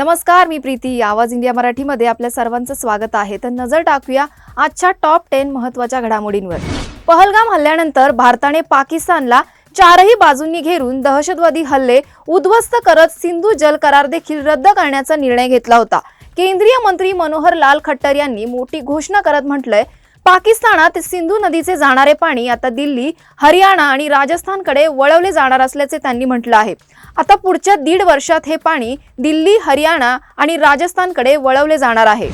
नमस्कार मी प्रीती. आवाज इंडिया मराठीमध्ये आपल्या सर्वांचं स्वागत आहे. तर नजर टाकूया आजच्या टॉप टेन महत्त्वाच्या घडामोडींवर. पहलगाम हल्ल्यानंतर भारताने पाकिस्तानला चारही बाजूंनी घेरून दहशतवादी हल्ले उद्ध्वस्त करत सिंधू जल करार देखील रद्द करण्याचा निर्णय घेतला होता. केंद्रीय मंत्री मनोहर लाल खट्टर यांनी मोठी घोषणा करत म्हटलंय पाकिस्तानात सिंधू नदीचे जाणारे पाणी आता दिल्ली हरियाणा आणि राजस्थानकडे वळवले जाणार असल्याचे त्यांनी म्हटलं आहे. आता पुढच्या दीड वर्षात हे पाणी दिल्ली हरियाणा आणि राजस्थानकडे वळवले जाणार आहे.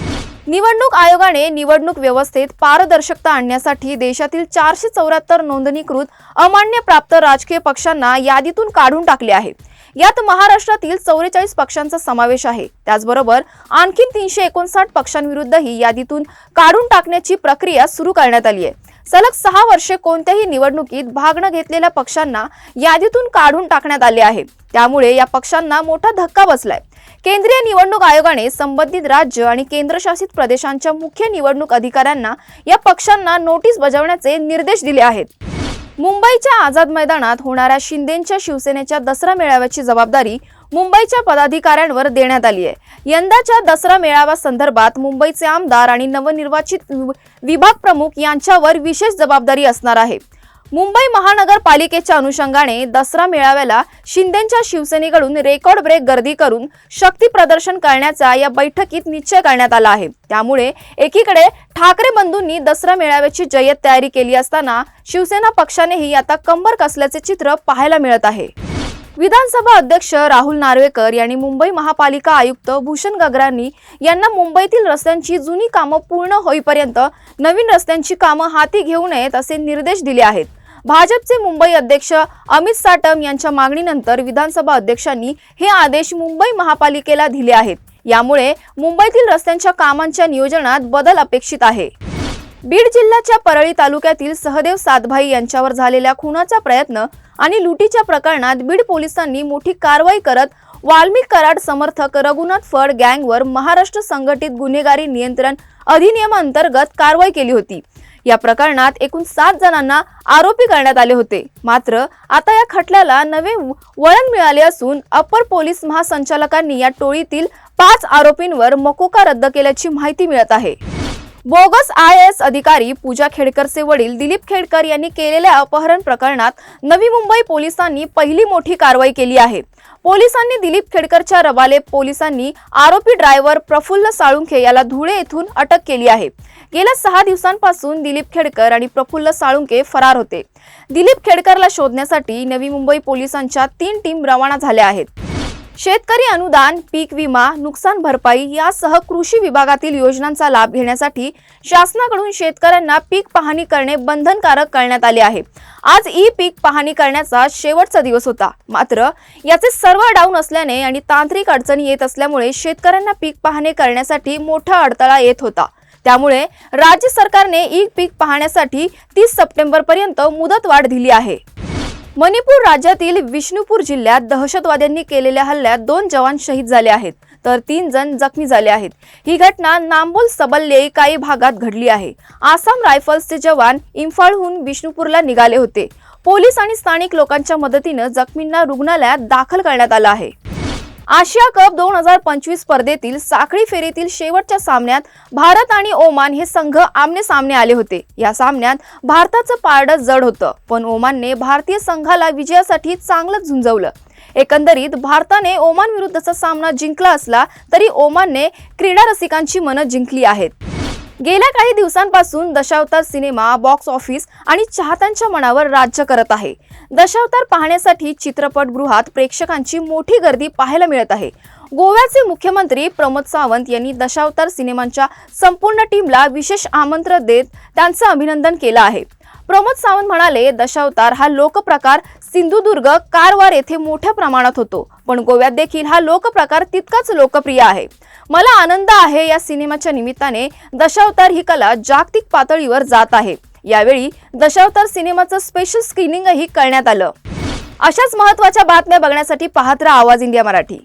निवडणूक आयोगाने निवडणूक व्यवस्थेत पारदर्शकता आणण्यासाठी देशातील चारशे चौऱ्याहत्तर नोंदणीकृत अमान्य प्राप्त राजकीय पक्षांना यादीतून काढून टाकले आहे. यात महाराष्ट्रातील चौवेचाळीस पक्षांचा समावेश आहे. त्याचबरोबर आणखी तीनशे एकोणसाठ पक्षांविरुद्धही यादीतून काढून टाकण्याची प्रक्रिया सुरू करण्यात आली आहे. सलग सहा वर्षे कोणत्याही निवडणुकीत भाग न घेतलेल्या पक्षांना यादीतून काढून टाकण्यात आले आहे. त्यामुळे या पक्षांना मोठा धक्का बसलाय. केंद्रीय निवडणूक आयोगाने संबंधित राज्य आणि केंद्रशासित प्रदेशांच्या मुख्य निवडणूक अधिकाऱ्यांना या पक्षांना नोटीस बजावण्याचे निर्देश दिले आहेत. मुंबईच्या आझाद मैदानात होणाऱ्या शिंदेच्या शिवसेनेच्या दसरा मेळाव्याची जबाबदारी मुंबईच्या पदाधिकाऱ्यांवर देण्यात आली आहे. यंदाच्या दसरा मेळाव्या संदर्भात मुंबईचे आमदार आणि नवनिर्वाचित वि- विभाग प्रमुख यांच्यावर विशेष जबाबदारी असणार आहे. मुंबई महानगरपालिकेच्या अनुषंगाने दसरा मेळाव्याला शिंदेच्या शिवसेनेकडून रेकॉर्ड ब्रेक गर्दी करून शक्ती प्रदर्शन करण्याचा या बैठकीत निश्चय करण्यात आला आहे. त्यामुळे एकीकडे ठाकरे बंधूंनी दसरा मेळाव्याची जय्यत तयारी केली असताना शिवसेना पक्षानेही आता कंबर कसल्याचे चित्र पाहायला मिळत आहे. विधानसभा अध्यक्ष राहुल नार्वेकर यांनी मुंबई महापालिका आयुक्त भूषण गगरांनी यांना मुंबईतील रस्त्यांची जुनी कामं पूर्ण होईपर्यंत नवीन रस्त्यांची कामं हाती घेऊ नयेत असे निर्देश दिले आहेत. भाजपचे मुंबई अध्यक्ष अमित साटम यांच्या मागणीनंतर विधानसभा अध्यक्षांनी हे आदेश मुंबई महापालिकेला दिले आहेत. यामुळे मुंबईतील रस्त्यांच्या कामांच्या नियोजनात बदल अपेक्षित आहे. बीड जिल्ह्याच्या परळी तालुक्यातील सहदेव सातभाई यांच्यावर झालेल्या खुनाचा प्रयत्न आणि लुटीच्या प्रकरणात बीड पोलिसांनी मोठी कारवाई करत वाल्मिक कराड समर्थक रघुनाथ फड गँगवर महाराष्ट्र संघटित गुन्हेगारी नियंत्रण अधिनियमांतर्गत कारवाई केली होती. या प्रकरणात एकूण सात जणांना आरोपी करण्यात आले होते. मात्र आता या खटल्याला नवे वळण मिळाले असून अपर पोलीस महासंचालकांनी या टोळीतील पाच आरोपींवर मकोका रद्द केल्याची माहिती मिळत आहे. बोगस आय एस अधिकारी पूजा खेडकरचे वडील दिलीप खेडकर यांनी केलेल्या अपहरण प्रकरणात नवी मुंबई पोलिसांनी पहिली मोठी कारवाई केली आहे. पोलिसांनी दिलीप खेडकरच्या रवाले पोलिसांनी आरोपी ड्रायव्हर प्रफुल्ल साळुंखे याला धुळे येथून अटक केली आहे. गेल्या सहा दिवसांपासून दिलीप खेडकर आणि प्रफुल्ल साळुंके फरार होते. दिलीप खेडकरला शोधण्यासाठी नवी मुंबई पोलिसांच्या तीन टीम रवाना झाल्या आहेत. शेतकरी अनुदान पीक विमा नुकसान भरपाई यासह कृषी विभागातील योजनांचा लाभ घेण्यासाठी शासनाकडून शेतकऱ्यांना पीक पाहणी करणे बंधनकारक करण्यात आले आहे. आज ई पीक पाहणी करण्याचा शेवटचा दिवस होता. मात्र याचे सर्व डाऊन असल्याने आणि तांत्रिक अडचणी येत असल्यामुळे शेतकऱ्यांना पीक पाहणी करण्यासाठी मोठा अडथळा येत होता. त्यामुळे राज्य सरकारने ई पीक पाहण्यासाठी तीस सप्टेंबर पर्यंत मुदतवाढ दिली आहे. मणिपूर राज्यातील विष्णुपूर जिल्ह्यात दहशतवाद्यांनी केलेल्या हल्ल्यात दोन जवान शहीद झाले आहेत तर तीन जण जखमी झाले आहेत. ही घटना नांबोल सबल्ले काही भागात घडली आहे. आसाम रायफल्सचे जवान इम्फाळहून विष्णुपूरला निघाले होते. पोलीस आणि स्थानिक लोकांच्या मदतीनं जखमींना रुग्णालयात दाखल करण्यात आलं आहे. आशिया कप दोन हजार पंचवीस स्पर्धेतील साखळी फेरीतील शेवटच्या सामन्यात भारत आणि ओमान हे संघ आमने सामने आले होते. या सामन्यात भारताचं पारडं जड होतं पण ओमानने भारतीय संघाला विजयासाठी चांगलंच झुंजवलं. एकंदरीत भारताने ओमान विरुद्धचा सामना जिंकला असला तरी ओमानने क्रीडा रसिकांची मनं जिंकली आहेत. गेल्या काही दिवसांपासून दशावतार सिनेमा बॉक्स ऑफिस आणि चाहत्यांच्या मनावर राज्य करत आहे. दशावतार पाहण्यासाठी चित्रपटगृहात प्रेक्षकांची मोठी गर्दी पाहायला मिळत आहे. गोव्याचे मुख्यमंत्री प्रमोद सावंत यांनी दशावतार सिनेमांच्या संपूर्ण टीमला विशेष आमंत्रण देत त्यांचं अभिनंदन केलं आहे. प्रमोद सावंत म्हणाले दशावतार हा लोकप्रकार सिंधुदुर्ग कारवार येथे मोठ्या प्रमाणात होतो. पण गोव्यात देखील हा लोकप्रकार तितकाच लोकप्रिय आहे. मला आनंद आहे या सिनेमाच्या निमित्ताने दशावतार ही कला जागतिक पातळीवर जात आहे. यावेळी दशावतार सिनेमाचं स्पेशल स्क्रीनिंगही करण्यात आलं. अशाच महत्त्वाच्या बातम्या बघण्यासाठी पाहत राहा आवाज इंडिया मराठी.